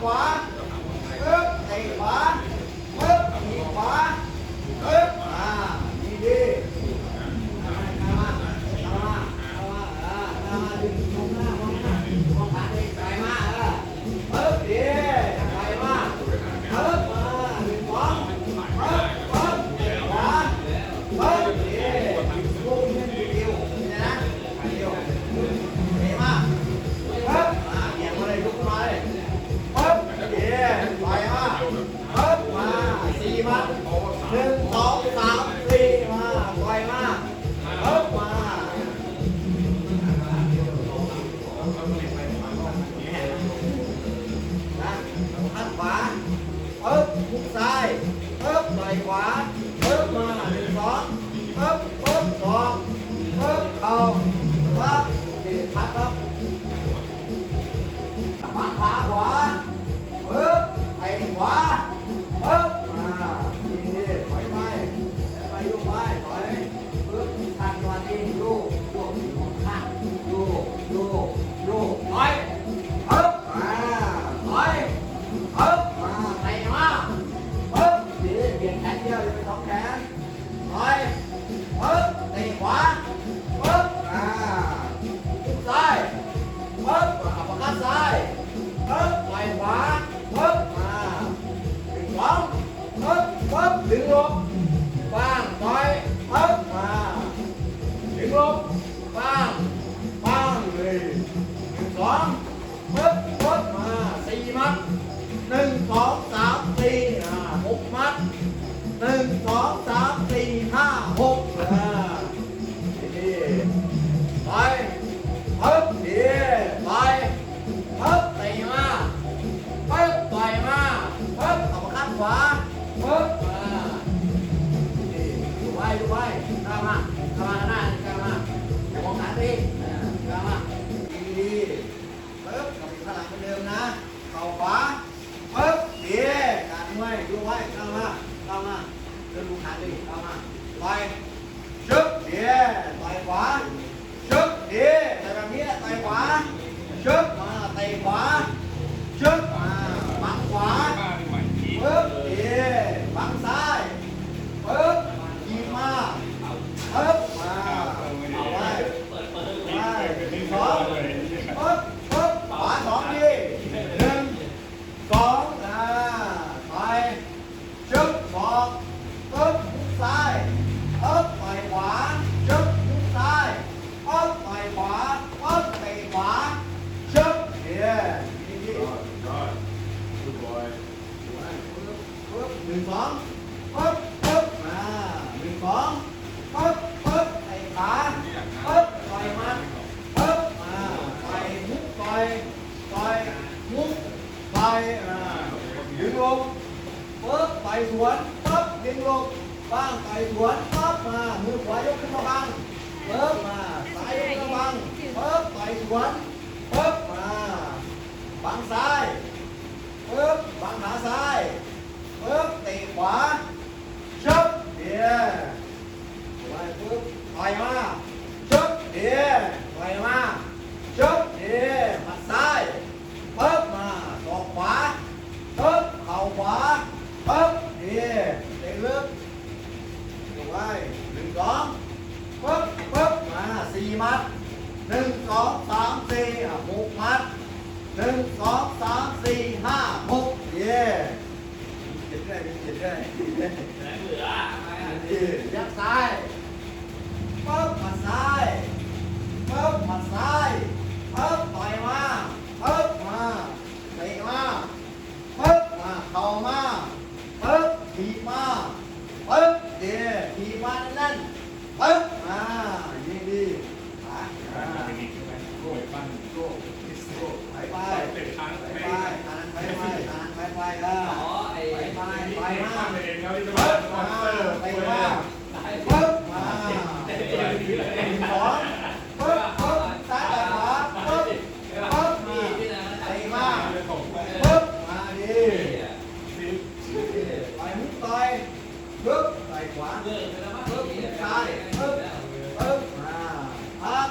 ขวา หนึ่สองสา ดูไว้ก้าวหน้าก้าวาเดินลูกขาดีก้าวหน้าไปชึบเดียต่ขวาชึบเดียแต่แบบนี้แหละต่ขวา อ่าดึงลงปึ๊บไปสวนปั๊บดึงลงบ้างไปสวนปั๊บมามือขวายกขึ้นมาบ้างปึ๊บมาซ้ายยกขึ้นมาบ้างปึ๊บไปสวนปึ๊บมาบังซ้ายปึ๊บบังขาซ้ายปึ๊บเตะขวาี่มัดหนึ่งสองสามสี่หกมัดหนึ่งสองสามสี่ห้าหกเย่เจ็ดได้เจ็ดได้เหลือยักษ์ซ้าย ไปแวมาสปอนเซอไปว่าปึ๊บมาขอปึ๊บปึ๊บไปมากบึ๊บไปว่าปึ๊บมาดิไปมุกบึ๊บไปขวาปึ๊บซ้ายบึ๊บมาพัก